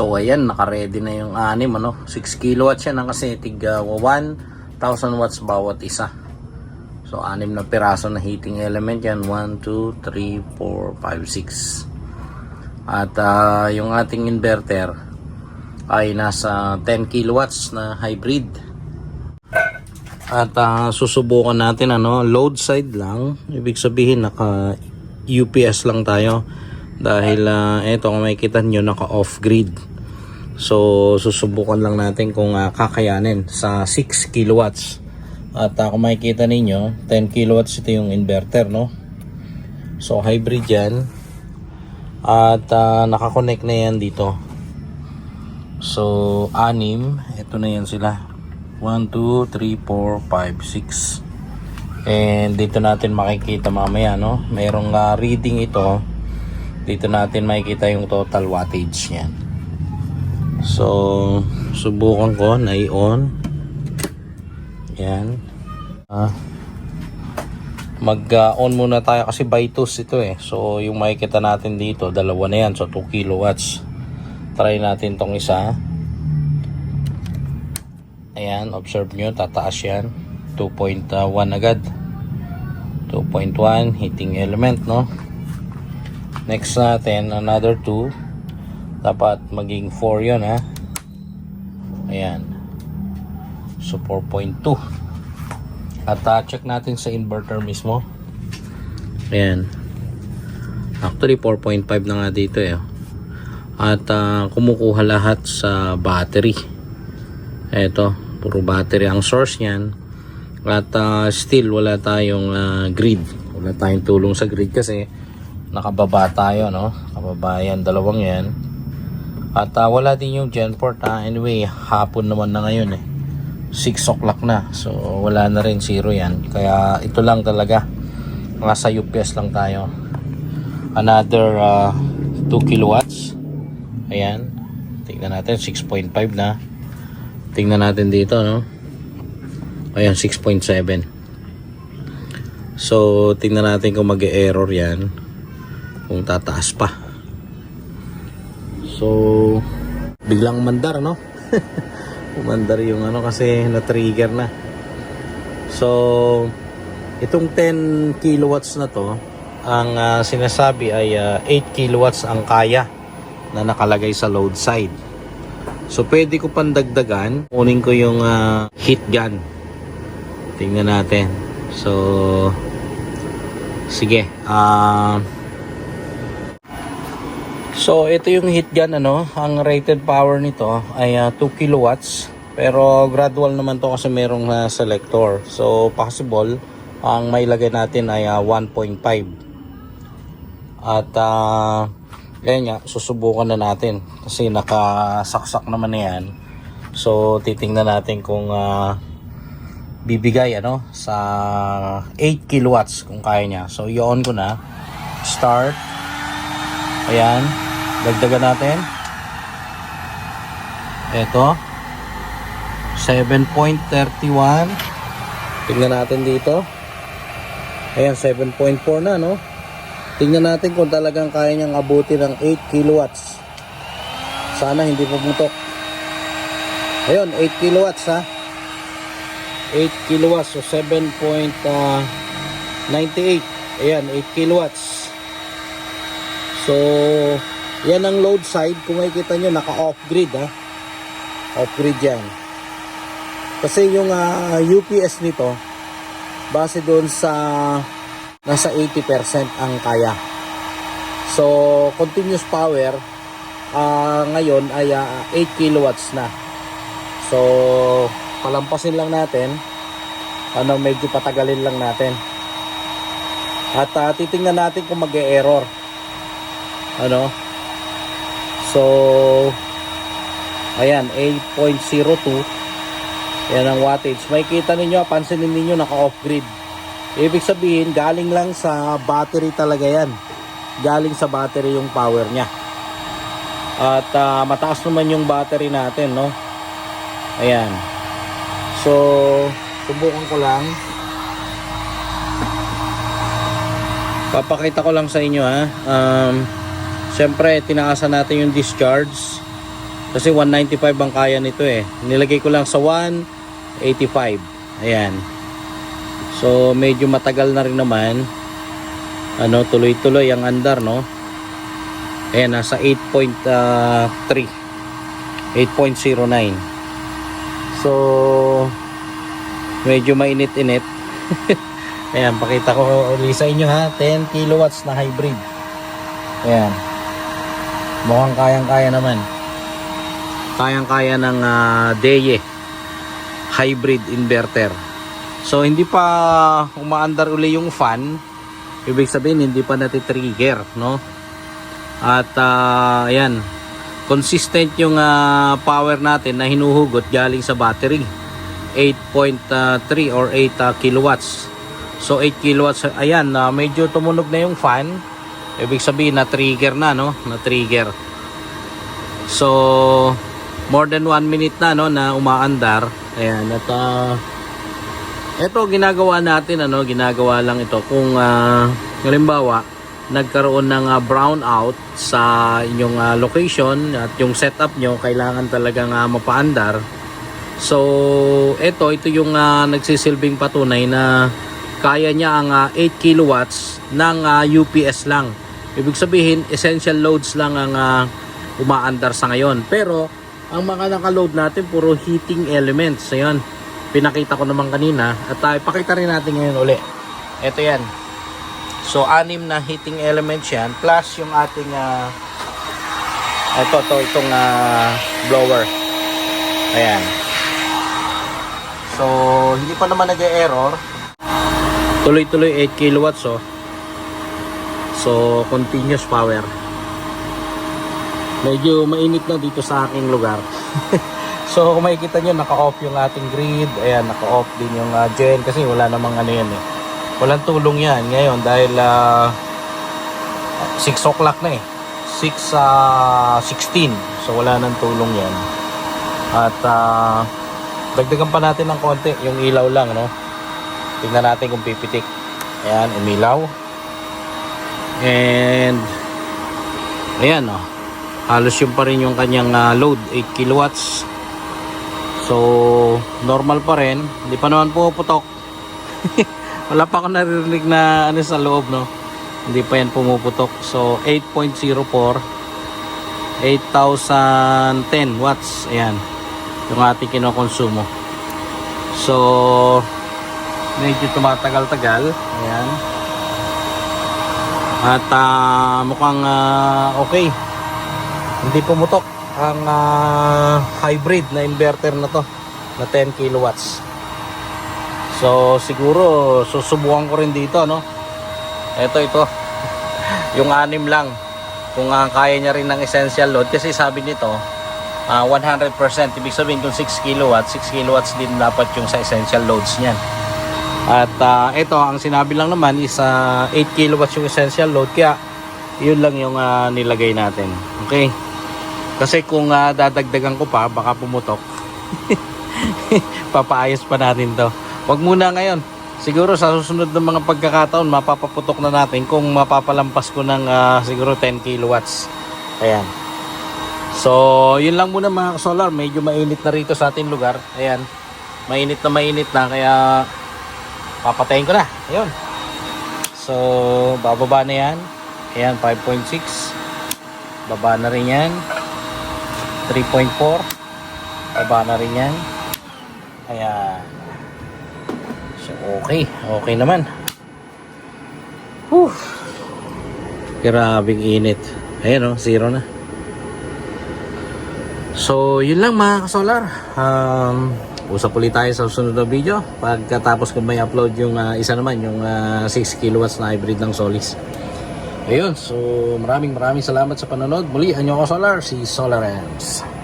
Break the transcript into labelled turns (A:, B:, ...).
A: So ayan, naka-ready na yung anim ano. 6 kilowatts yan kasi tig uh, 1,000 watts bawat isa. So anim na piraso na heating element yan. 1, 2, 3, 4, 5, 6. At ah, yung ating inverter ay nasa 10 kilowatts na hybrid. At ah, susubukan natin ano, load side lang. Ibig sabihin naka UPS lang tayo. Dahil uh, eto kung makikita nyo naka off grid. So susubukan lang natin kung ah, kakayanin sa 6 kilowatts. At ah, kung makikita ninyo, 10 kilowatts ito yung inverter no. So hybrid yan. At ah, nakakonect na yan dito. So anim, ito na yan sila. 1, 2, 3, 4, 5, 6. And dito natin makikita mamaya, no? Merong ah, reading ito. Dito natin makikita yung total wattage niyan. So, subukan ko na i-on. Yan. Ah. Mag-on muna tayo kasi by tools ito eh. So, yung makikita natin dito, dalawa na yan. So, 2 kilowatts. Try natin tong isa. Ayan, observe nyo, tataas yan. 2.1 agad. 2.1 heating element, no? Next natin, another 2. Dapat maging 4 yun, ha? Ayan. So, 4.2. At uh, check natin sa inverter mismo. Ayan. Actually, 4.5 na nga dito, eh. At uh, kumukuha lahat sa battery. Ito, puro battery ang source niyan. At uh, still wala tayong uh, grid. Wala tayong tulong sa grid kasi nakababa tayo, no? Kababayan, dalawang yan. At uh, wala din yung Genport. Uh, anyway, hapon naman na ngayon eh. 6 o'clock na. So, wala na rin zero yan. Kaya ito lang talaga. Nasa UPS lang tayo. Another uh, 2 kilowatts. Ayan. Tingnan natin, 6.5 na. Tingnan natin dito, no? Ayan, 6.7. So, tingnan natin kung mag-error yan. Kung tataas pa. So, biglang mandar, no? Umandar yung ano kasi na-trigger na. So, itong 10 kilowatts na to, ang ah, sinasabi ay ah, 8 kilowatts ang kaya na nakalagay sa load side. So, pwede ko pandagdagan. Kunin ko yung ah, heat gun. Tingnan natin. So, sige. Ah... So, ito yung heat gun, ano. Ang rated power nito ay ah, 2 kilowatts. Pero gradual naman to kasi merong ah, selector. So, possible, ang mailagay natin ay ah, 1.5. At, ah, ganyan nga, susubukan na natin. Kasi nakasaksak naman na yan. So, titingnan natin kung ah, bibigay, ano, sa 8 kilowatts kung kaya niya. So, i-on ko na. Start. Ayan. Dagdagan natin. Ito. 7.31. Tingnan natin dito. Ayan, 7.4 na, no? Tingnan natin kung talagang kaya niyang abuti ng 8 kilowatts. Sana hindi pumutok. Ayun, 8 kilowatts, ha? 8 kilowatts, so 7.98. Ayan, 8 kilowatts. So, yan ang load side. Kung makikita nyo, naka-off grid ha. Off grid yan. Kasi yung ah, UPS nito, base doon sa nasa 80% ang kaya. So, continuous power ah, ngayon ay ah, 8 kilowatts na. So, palampasin lang natin. Ano, medyo patagalin lang natin. At ah, titingnan natin kung mag-e-error. Ano? So, ayan, 8.02. Yan ang wattage. Makikita ninyo, pansinin ninyo, naka-off grid. Ibig sabihin, galing lang sa battery talaga yan. Galing sa battery yung power niya. At ah, mataas naman yung battery natin, no? Ayan. So, subukan ko lang. Papakita ko lang sa inyo, ha. Um, Siyempre, tinaasan natin yung discharge. Kasi 195 ang kaya nito eh. Nilagay ko lang sa 185. Ayan. So medyo matagal na rin naman. Ano, tuloy-tuloy ang andar, no? Ayan, nasa 8.3. 8.09. So medyo mainit-init. Ayan, pakita ko ulit sa inyo ha. 10 kilowatts na hybrid. Ayan. Mukhang kayang-kaya naman. Kayang-kaya ng ah, DEYE hybrid inverter. So hindi pa umaandar uli yung fan. Ibig sabihin hindi pa nati-trigger, no? At ah, ayan, consistent yung ah, power natin na hinuhugot galing sa battery. 8.3 or 8 ah, kilowatts. So 8 kilowatts, ayan, na medyo tumunog na yung fan. Ibig sabihin na trigger na, no? Na trigger. So more than 1 minute na no na umaandar. Ayan, at ah, ito ginagawa natin ano, ginagawa lang ito kung uh, halimbawa nagkaroon ng ah, brownout sa inyong ah, location at yung setup nyo kailangan talagang uh, mapaandar. So, ito ito yung ah, nagsisilbing patunay na kaya niya ang ah, 8 kilowatts ng ah, UPS lang. Ibig sabihin, essential loads lang ang ah, umaandar sa ngayon. Pero, ang mga nakaload natin, puro heating elements. Ayan, pinakita ko naman kanina. At uh, ipakita rin natin ngayon uli. Ito yan. So, anim na heating elements yan. Plus yung ating, ah ito, to, itong ah, blower. Ayan. So, hindi pa naman nag-error. Tuloy-tuloy 8 kilowatts, oh. So, continuous power. Medyo mainit na dito sa aking lugar. so, kung makikita nyo, naka-off yung ating grid. Ayan, naka-off din yung uh, gen kasi wala namang ano yan eh. Walang tulong yan ngayon dahil uh, 6 o'clock na eh. 6 uh, 16. So, wala nang tulong yan. At uh, dagdagan pa natin ng konti yung ilaw lang, no? Tingnan natin kung pipitik. Ayan, umilaw. And ayan, oh. Halos yung pa rin yung kanyang ah, load 8 kilowatts. So normal pa rin. Hindi pa naman pumuputok. Wala pa ako naririnig na ano sa loob no? Hindi pa yan pumuputok. So 8.04 8010 watts. Ayan. Yung ating kinokonsumo. So medyo tumatagal-tagal. Ayan at ah, mukhang ah, okay. Hindi pumutok ang ah, hybrid na inverter na to na 10 kilowatts. So siguro susubukan ko rin dito no? Ito ito. Yung anim lang. Kung ah, kaya niya rin ng essential load. Kasi sabi nito ah, 100% ibig sabihin kung 6 kilowatts 6 kilowatts din dapat yung sa essential loads niyan at ah, ito ang sinabi lang naman is ah, 8 kilowatts yung essential load kaya yun lang yung ah, nilagay natin okay kasi kung ah, dadagdagan ko pa, baka pumutok. Papaayos pa natin to. Wag muna ngayon. Siguro sa susunod ng mga pagkakataon, mapapaputok na natin kung mapapalampas ko ng ah, siguro 10 kilowatts. Ayan. So, yun lang muna mga solar. Medyo mainit na rito sa ating lugar. Ayan. Mainit na mainit na. Kaya, papatayin ko na. Ayun. So, bababa na yan. Ayan, 5.6. Baba na rin yan. 3.4 baba na rin yan ayan so okay okay naman Whew. grabing init ayan o zero na so yun lang mga kasolar um, usap ulit tayo sa susunod na video pagkatapos ko may upload yung uh, isa naman yung uh, 6 kilowatts na hybrid ng Solis Ayun, so maraming maraming salamat sa panonood. Muli, anyo ko Solar, si Solar Amps.